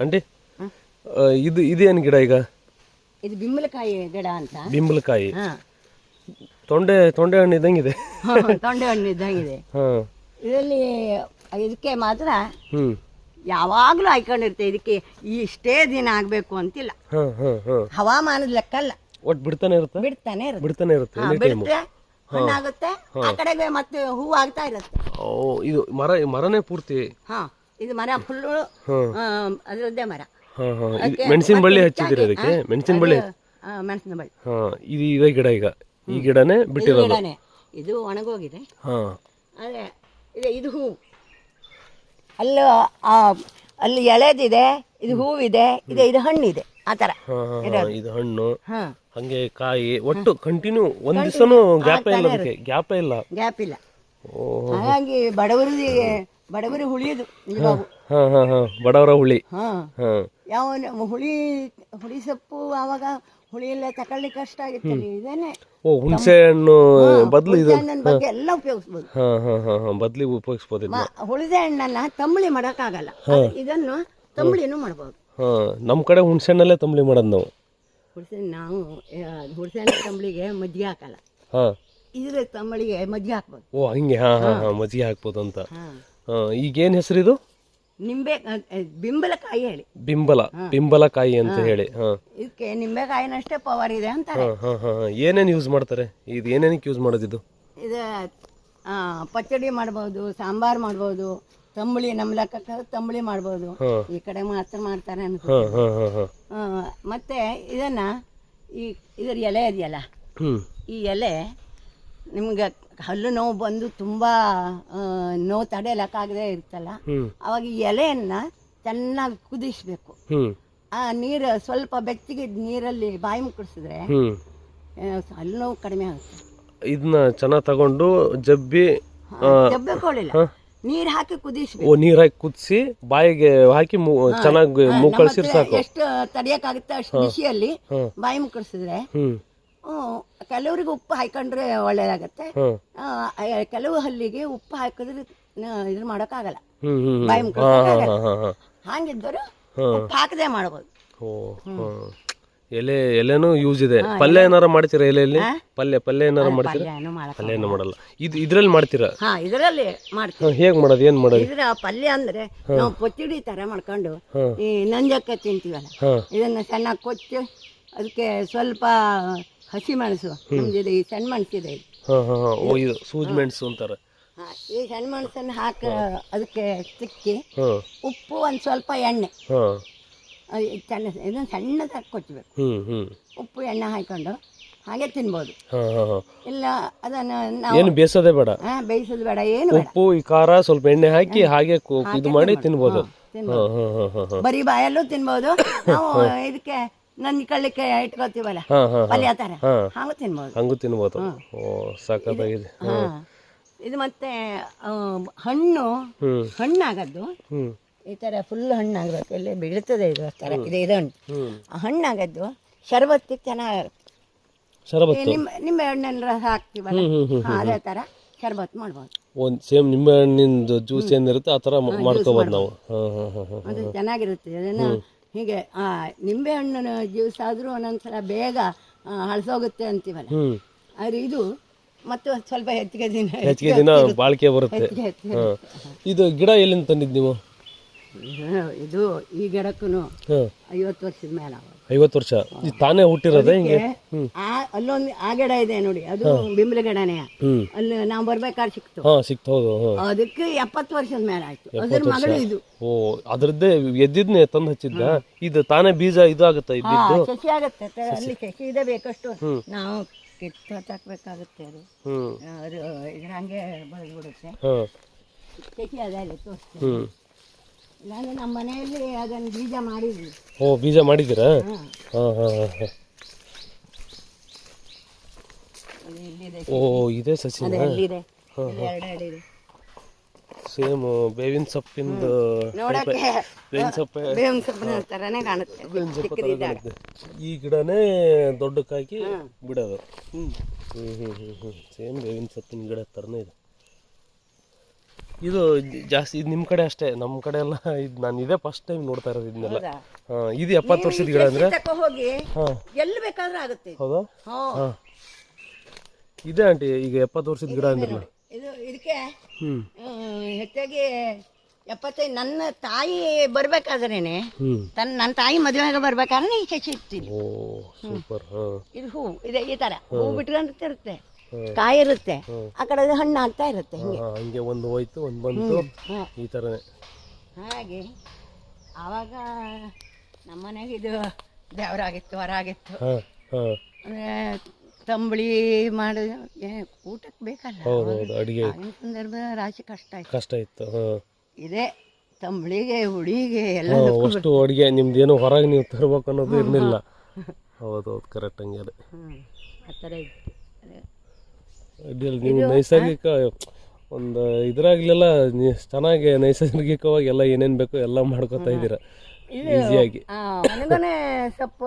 ಅಂಡಿ ಇದು ಇದೇನು ಗಿಡ ಈಗ? ಇದು ಬಿಂಬಲಕಾಯಿ ಗಿಡ ಅಂತ. ಬಿಂಬಲಕಾಯಿ. ಹಾ. ತೊಂಡೆ ತೊಂಡೆ ಹಣ್ಣು ಇದ್ದಂಗಿದೆ. ತೊಂಡೆ ಹಣ್ಣು ಇದ್ದಂಗಿದೆ. ಹಾ. ಇದರಲ್ಲಿ ಇದಕ್ಕೆ ಮಾತ್ರ ಹ್ಮ್. ಯಾವಾಗಲೂ ಹಾಕೊಂಡಿರ್ತೇವೆ ಇದಕ್ಕೆ ಇಷ್ಟೇ ದಿನ ಆಗಬೇಕು ಅಂತಿಲ್ಲ. ಹಾ ಹಾ ಹಾ. ಹವಾಮಾನದ ಲೆಕ್ಕ ಅಲ್ಲ. ಒಟ್ಟು ಬಿಡ್ತಾನೆ ಇರುತ್ತೆ? ಬಿಡ್ತಾನೆ ಇರುತ್ತೆ. ಬಿಡ್ತಾನೆ ಇರುತ್ತೆ ಹಾ, ಬಿಟ್ರೆ ಹಣ್ಣಾಗುತ್ತೆ. ಆ ಕಡೆಗೆ ಮತ್ತೆ ಹೂವು ಆಗ್ತಾ ಇರುತ್ತೆ. ಓ ಇದು ಮರ ಮರನೇ ಪೂರ್ತಿ. ಹಾ. ಇದು ಮರ ಫುಲ್ಲು ಅದರದ್ದೇ ಮರ. ಮೆಣಸಿನ ಬಳ್ಳಿ ಹಚ್ಚಿದ್ರೆ ಅದಕ್ಕೆ? ಮೆಣಸಿನ ಬಳ್ಳಿ ಮೆಣಸಿನ ಬಳ್ಳಿ. ಹಾ ಇದು ಇದೇ ಗಿಡ ಈಗ. ಈ ಗಿಡನೇ ಬಿಟ್ಟಿರೋದು. ಗಿಡನೇ. ಇದು ಒಣಗೋಗಿದೆ. ಹಾ. ಅದೇ ಇದೆ ಇದು ಹೂವು ಅಲ್ಲಿ ಆ ಅಲ್ಲಿ ಎಳೆದಿದೆ ಇದು ಹೂವಿದೆ ಇದೆ ಇದು ಹಣ್ಣಿದೆ. ಆ ಥರ ಹಾ ಹಾ ಹಾ ಇದು ಹಣ್ಣು. ಹಾಂ. ಹಂಗೆ ಕಾಯಿ ಒಟ್ಟು ಕಂಟಿನ್ಯೂ ಒಂದ್ ದಿವಸನೂ ಗ್ಯಾಪ್ ಇಲ್ಲ ಅದಕ್ಕೆ. ಗ್ಯಾಪೇ ಇಲ್ಲ. ಗ್ಯಾಪ್ ಇಲ್ಲ. ಹಾಗಾಗಿ ಬಡವರಿಗೆ ಬಡವರು ಹುಳಿ ನಿಜವಾಗು ಹಾ ಹಾ ಹಾ ಬಡವರ ಹುಳಿ. ಹಾಂ. ಹಾ. ಯಾವ ಹುಳಿ ಹುಳಿ ಸೊಪ್ಪು ಅವಾಗ ಹುಳಿ ಎಲ್ಲ ತಕೊಳ್ಳಿಕ್ಕೆ ಕಷ್ಟ ಆಗಿತ್ತು. ಇದೇನೆ. ಓ ಹುಣಸೆ ಹಣ್ಣು ಬದ್ಲು ಇದು. ಬಗ್ಗೆ ಎಲ್ಲ ಉಪಯೋಗಿಸ್ಬೋದು. ಹಾ ಹಾ ಹಾ ಹಾ ಬದ್ಲಿ ಉಪಯೋಗಿಸ್ಬೋದು ಇದನ್ನ ಮ- ಹುಳಿದ ಹಣ್ಣನ್ನ ತಂಬಳಿ ಮಾಡೋಕ್ಕಾಗಲ್ಲ. ಇದನ್ನು ತಂಬಳಿನೂ ಮಾಡ್ಬೋದು. ಹಾ ನಮ್ಮ ಕಡೆ ಹುಣಸೆ ಹಣ್ಣಲ್ಲೇ ತಂಬಳಿ ಮಾಡೋದು ನಾವು. ಹುಣಸೆ ನಾವು ಹುಣಸೆ ಹಣ್ಣು ತಂಬಳಿಗೆ ಮಜ್ಜಿಗೆ ಹಾಕಲ್ಲ. ಹಾ. ಇದ್ರ ತಂಬಳಿಗೆ ಮಜ್ಜಿಗೆ ಹಾಕ್ಬೋದು. ಓ ಹಂಗೆ. ಹಾಂ ಹಾಂ. ಹಾಂ ಮಜ್ಜಿಗೆ ಹಾಕ್ಬೋದು ಅಂತ. ಹಾ. ಈಗೇನ್ ಹೆಸರು ಇದು? ನಿಂಬೆ ಬಿಂಬಲಕಾಯಿ ಹೇಳಿ. ಬಿಂಬಲ ಬಿಂಬಲಕಾಯಿ ಅಂತ ಹೇಳಿ ಹಾ. ಇದಕ್ಕೆ ನಿಂಬೆಕಾಯಿನಷ್ಟೇ ಪವರ್ ಇದೆ ಅಂತಾರೆ. ಹಾ ಹಾ ಹಾ. ಹಾ ಏನೇನು ಯೂಸ್ ಮಾಡ್ತಾರೆ? ಇದು ಏನೇನಕ್ಕೆ ಯೂಸ್ ಮಾಡೋದು ಇದು ಇದು ಆ, ಪಚ್ಚಡಿ ಮಾಡ್ಬೋದು ಸಾಂಬಾರ್ ಮಾಡ್ಬೋದು ತಂಬುಳಿ ನಮ್ಮ ಲೆಕ್ಕ ತಂಬುಳಿ ಮಾಡ್ಬೋದು. ಈ ಕಡೆ ಮಾತ್ರ ಮಾಡ್ತಾರೆ ಅನ್ಕೋ ಹಾ ಹಾ ಹಾ ಹಾ. ಆ, ಮತ್ತೆ ಇದನ್ನ ಈ ಇದರ ಎಲೆ ಇದೆಯಲ್ಲ? ಈ ಎಲೆ ನಿಮ್ಗೆ ಹಲ್ಲು ನೋವು ಬಂದು ತುಂಬ ನೋವು ತಡೆಯಲಕ್ಕಾಗದೇ ಇರ್ತಲ್ಲ ಅವಾಗ ಎಲೆಯನ್ನ ಚೆನ್ನಾಗಿ ಕುದಿಸ್ಬೇಕು. ಆ ನೀರು ಸ್ವಲ್ಪ ಬೆಚ್ಚಿಗೆ ನೀರಲ್ಲಿ ಬಾಯಿ ಮುಕ್ಕಿಸಿದ್ರೆ ಹಲ್ಲು ನೋವು ಕಡಿಮೆ ಆಗುತ್ತೆ. ಇದನ್ನ ಚೆನ್ನಾಗಿ ತಗೊಂಡು ಜಬ್ಬಿ ಜಬ್ಬಕೊಳ್ಳಿಲ್ಲ. ನೀರ್ ಹಾಕಿ ಕುದಿಸಿ ಓ ನೀರ್ ಹಾಕಿ ಕುದಿಸಿ ಬಾಯಿಗೆ ಹಾಕಿ ಚೆನ್ನಾಗಿ ಮೂಗ್ ಕಳ್ಸಿರ್ ಸಾಕು. ಎಷ್ಟು ತಡೆಯಕ್ಕಾಗುತ್ತೆ ಅಷ್ಟು ಬಿಸಿಯಲ್ಲಿ. ಬಾಯಿ ಮುಕ್ಕಳಿಸಿದ್ರೆ ಕೆಲವ್ರಿಗೆ ಉಪ್ಪು ಹಾಕೊಂಡ್ರೆ ಒಳ್ಳೇದಾಗತ್ತೆ. ಆ, ಆ, ಕೆಲವು ಹಲ್ಲಿಗೆ ಉಪ್ಪು ಹಾಕಿದ್ರೆ ಇದ್ರ ಇದನ್ನ ಮಾಡೋಕ್ಕಾಗಲ್ಲ ಬಾಯಿ ಹಾ ಹಾಗಿದ್ದರು ಉಪ್ಪು ಹಾಕದೆ ಮಾಡ್ಬೋದು. ಓ ಹಾ ಎಲೆ ಎಲೆನೂ ಯೂಸ್ ಇದೆ. ಪಲ್ಯ ಏನಾರ ಮಾಡ್ತೀರಾ ಎಲೆಯಲ್ಲಿ? ಪಲ್ಯ ಪಲ್ಯ ಏನಾರ ಮಾಡ್ತೀರಾ? ಪಲ್ಯನೂ ಮಾಡಕ್ಕೆ ಪಲ್ಯ ಏನು ಮಾಡಲ್ಲ. ಇದು ಇದ್ರಲ್ಲಿ ಮಾಡ್ತೀರಾ? ಹಾ ಇದರಲ್ಲಿ ಮಾಡ್ತೀವಿ. ಹಾ, ಹೇಗ್ ಮಾಡೋದು? ಏನ್ ಮಾಡೋದು? ಇದ್ರ ಪಲ್ಯ ಅಂದ್ರೆ ನಾವು ಪೊಚ್ಚಿಡಿ ತರ ಮಾಡ್ಕೊಂಡು ಹಾ. ಈ ನಂಜಕ್ಕ ತಿಂತೀವಲ್ಲ? ಹಾ. ಇದನ್ನ ಚೆನ್ನಾಗಿ ಕೊಚ್ಚಿ ಅದಕ್ಕೆ ಸ್ವಲ್ಪ ಹಸಿ ಮೆಣಸು ನಮ್ದಿದೆ ಈ ಸಣ್ಣ ಮೆಣಸಿದೆ ಇದು. ಓ ಇದು ಸೂಜಿ ಮೆಣಸು ಅಂತಾರೆ. ಹಾ, ಈ ಸಣ್ಣ ಮೆಣಸನ್ನು ಹಾಕಿ ಅದಕ್ಕೆ ತಿಕ್ಕಿ ಹಾ. ಉಪ್ಪು ಒಂದು ಸ್ವಲ್ಪ ಎಣ್ಣೆ. ಸಣ್ಣ ಇದನ್ನು ಸಣ್ಣದಾಗಿ ಕೊಚ್ಚಬೇಕು ಉಪ್ಪು ಎಣ್ಣೆ ಹಾಕೊಂಡು ಹಾಗೆ ತಿನ್ಬೋದು. ಹಾ ಹಾ ಹಾ. ಇಲ್ಲ ಅದನ್ನು ನಾವು ಏನು ಬೇಸೋದೇ ಬೇಡ. ಹಾ, ಬೇಯಿಸೋದು ಬೇಡ ಏನು ಬೇಡ. ಉಪ್ಪು ಈ ಖಾರ ಸ್ವಲ್ಪ ಎಣ್ಣೆ ಹಾಕಿ ಹಾಗೆ ಕು- ಇದು ಮಾಡಿ ತಿನ್ಬೋದು. ಹಾ ಹಾ ಹಾ ಹಾ ಹಾ. ಬರೀ ಬಾಯಲ್ಲೂ ತಿನ್ಬೋದು. ನಾವು ಇದಕ್ಕೆ ನನ್ನ ಕಳ್ಳಿಕ್ಕೆ ಇಟ್ಕೋತೀವಲ್ಲ ಹಾ ಪಲ್ಯ ಹಾ. ಹಾಗೂ ತಿನ್ಬೋದು. ಹಂಗೂ ತಿನ್ಬೋದು. ಓ ಸಾಕಾಗಿದೆ ಹಾ. ಇದು ಮತ್ತೆ ಆ, ಹಣ್ಣು ಹ್ಮ್. ಹಣ್ಣಾಗದ್ದು. ಹ್ಮ್. ಈ ತರ ಫುಲ್ ಹಣ್ಣಾಗಬೇಕು. ಇಲ್ಲಿ ಬೀಳ್ತದೆ ಇದು ಥರ ಇದೆ ಇದು ಹಣ್ಣು ಹ್ಮ್. ಆ ಹಣ್ಣಾಗದ್ದು ಶರಬತ್ತಿಗೆ ಚೆನ್ನಾಗಿರುತ್ತೆ. ಶರಬತ್ತು. ನಿಂಬೆ ನಿಂಬೆ ಹಣ್ಣೆಲ್ಲ ಹಾಕ್ತೀವಲ್ಲ? ಹಾ, ಅದೇ ಥರ ಶರಬತ್ ಮಾಡ್ಬೋದು. ಒಂದ್ ಸೇಮ್ ನಿಂಬೆ ಹಣ್ಣಿಂದು ಜ್ಯೂಸ್ ಏನಿರುತ್ತೆ ಆ ಥರ ಮಾಡ್ಕೋಬೋದು ನಾವು. ಹಾ ಹಾ ಹಾ ಹಾ ಅದು ಚೆನ್ನಾಗಿರುತ್ತೆ. ಅದನ್ನು ಹೀಗೆ ಆ ನಿಂಬೆ ಹಣ್ಣಿನ ಜ್ಯೂಸ್ ಆದರೂ ಒಂದೊಂದ್ಸಲ ಬೇಗ ಹಳಸೋಗುತ್ತೆ ಅಂತೀವಲ್ಲ. ಆದರೆ ಇದು ಮತ್ತು ಸ್ವಲ್ಪ ಹೆಚ್ಚಿಗೆ ದಿನ ಹೆಚ್ಚಿಗೆ ದಿನ ಬಾಳಿಕೆ ಬರುತ್ತೆ. ಇದು ಗಿಡ ಎಲ್ಲಿಂದ ತಂದಿದ್ದು ನೀವು? ಇದು- ಈ ಗಿಡಕ್ಕೂ ಐವತ್ತು ವರ್ಷದ ಮೇಲೆ ಐವತ್ತು ವರ್ಷ. ತಾನೇ ಹುಟ್ಟಿರೋದೇ ಹಿಂಗೆ? ಆ ಅಲ್ಲೊಂದು ಆ ಗಿಡ ಇದೆ ನೋಡಿ ಅದು ಬಿಂಬಲ ಗಿಡನೇ. ಅಲ್ಲಿ ನಾವು ಬರ್ಬೇಕಾದ್ರೆ ಸಿಕ್ತು. ಹಾ ಸಿಕ್ತ ಹೌದು ಅದಕ್ಕೆ ಎಪ್ಪತ್ತು ವರ್ಷದ ಮೇಲೆ ಆಯ್ತು. ಅದ್ರ ಮಗಳು ಇದು. ಓ ಅದರದ್ದೇ ಎದ್ದಿದ್ನೆ ತಂದು ಹಚ್ಚಿದ್ದ? ಇದು ತಾನೇ ಬೀಜ ಇದು ಆಗುತ್ತೆ ಶಶಿ ಆಗತ್ತೆ ಅಲ್ಲಿ ಶಶಿ ಇದೆ ಬೇಕಷ್ಟು. ನಾವು ಕಿತ್ತು ಹತ್ತಾಕ್ಬೇಕಾಗುತ್ತೆ ಅದು. ಇದ್ರ ಹಂಗೆ ಬೆಳೆದು ಬಿಡುತ್ತೆ ಹಾ. ಶಶಿ ಅದೇ ಅಲ್ಲಿ ಇಲ್ಲಾಂದ್ರೆ ನಮ್ಮ ಮನೆಯಲ್ಲಿ ಅದನ್ನು ಬೀಜ ಮಾಡಿದ್ವಿ ಓ ಬೀಜ ಮಾಡಿದ್ದೀರಾ? ಹಾ. ಹಾ ಹಾ ಓ ಇದೇ ಸಸಿನ? ಎರಡು ಸೇಮ್ ಬೇವಿನ ಸೊಪ್ಪಿಂದು ಬೇವಿನ ಸೊಪ್ಪೆ. ಬೇವಿನ ಕಾಣುತ್ತೆ. ಈ ಗಿಡನೇ ದೊಡ್ಡಕ್ಕಾಗಿ ಬಿಡೋದು. ಹ್ಞೂ ಹ್ಞೂ ಹ್ಞೂ ಹ್ಮ್ ಸೇಮ್ ಬೇವಿನ ಸೊಪ್ಪಿನ ಗಿಡ ಥರನೇ ಇದೆ. ಇದು ಜಾಸ್ತಿ ಇದು ನಿಮ್ಮ ಕಡೆ ಅಷ್ಟೇ ನಮ್ಮ ಕಡೆ ಎಲ್ಲ ಇದು ನಾನು ಇದೇ ಫಸ್ಟ್ ಟೈಮ್ ನೋಡ್ತಾ ಇರೋದು ಇದನ್ನೆಲ್ಲ. ಹಾಂ ಇದು ಎಪ್ಪತ್ತು ವರ್ಷದ ಗಿಡ ಅಂದ್ರೆ? ಹೋಗಿ ಹಾಂ. ಎಲ್ಲಿ ಬೇಕಾದ್ರೂ ಆಗುತ್ತೆ ಇದು. ಹೌದಾ? ಹ್ಞೂ ಹಾಂ. ಇದೆ ಆಂಟಿ ಈಗ ಎಪ್ಪತ್ತು ವರ್ಷದ ಗಿಡ ಅಂದ್ರಲ್ಲ. ಇದು ಇದಕ್ಕೆ ಹೆಚ್ಚಾಗಿ ಎಪ್ಪತ್ತೈದು ನನ್ನ ತಾಯಿ ಬರ್ಬೇಕಾದ್ರೇನೆ ತನ್ನ ನನ್ನ ತಾಯಿ ಮದುವೆಗೆ ಬರ್ಬೇಕಾದ್ರೆ ಈ ಓ ಸೂಪರ್ ಹಾಂ. ಇದು ಹೂ ಇದೆ ಈ ತರ. ಹೂ ಬಿಟ್ಕೊಂಡಿರುತ್ತೆ ಹ್ಮ್. ಕಾಯಿ ಇರುತ್ತೆ. ಆ ಕಡೆ ಹಣ್ಣು ಆಗ್ತಾ ಇರುತ್ತೆ ಹಿಂಗೆ. ಹಂಗೆ ಒಂದು ಹೋಯ್ತು ಒಂದು ಬಂತು. ಈ ಥರನೇ ಹಾಗೆ. ಆವಾಗ ನಮ್ಮನೆಗೆ ಇದು ದೇವರಾಗಿತ್ತು ಹೊರಾಗಿತ್ತು ತಂಬಳಿ ಮಾಡಿ ಊಟಕ್ಕೆ ಬೇಕಲ್ಲ. ಹೌದು ಹೌದು ಅಡುಗೆ. ಆಗಿನ ಸಂದರ್ಭ ರಾಶಿ ಕಷ್ಟ ಆಯ್ತು. ಕಷ್ಟ ಇತ್ತು ಇದೇ. ತಂಬಳಿಗೆ ಹುಳಿಗೆ ಎಲ್ಲ ಅಷ್ಟು ಅಡುಗೆ ನಿಮ್ದು ಏನೋ ಹೊರಗೆ ನೀವು ತರ್ಬೇಕು ಅನ್ನೋದು ಇರಲಿಲ್ಲ. ಹೌದು ಹೌದು ಕರೆಕ್ಟ್ ಹಂಗೆ ಅದೇ ಆ ಥರ ಇತ್ತು. ಅಡ್ಡಿಲ್ಲ ನೀವು ನೈಸರ್ಗಿಕ ಒಂದು ಇದ್ರಾಗ್ಲೆಲ್ಲ ಚೆನ್ನಾಗಿ ನೈಸರ್ಗಿಕವಾಗಿ ಎಲ್ಲ ಏನೇನು ಬೇಕೋ ಎಲ್ಲ ಮಾಡ್ಕೊತಾ ಇದ್ದೀರಾ. ಇದು ಈಸಿಯಾಗಿ ಒಣಗೊನೆ ಸೊಪ್ಪು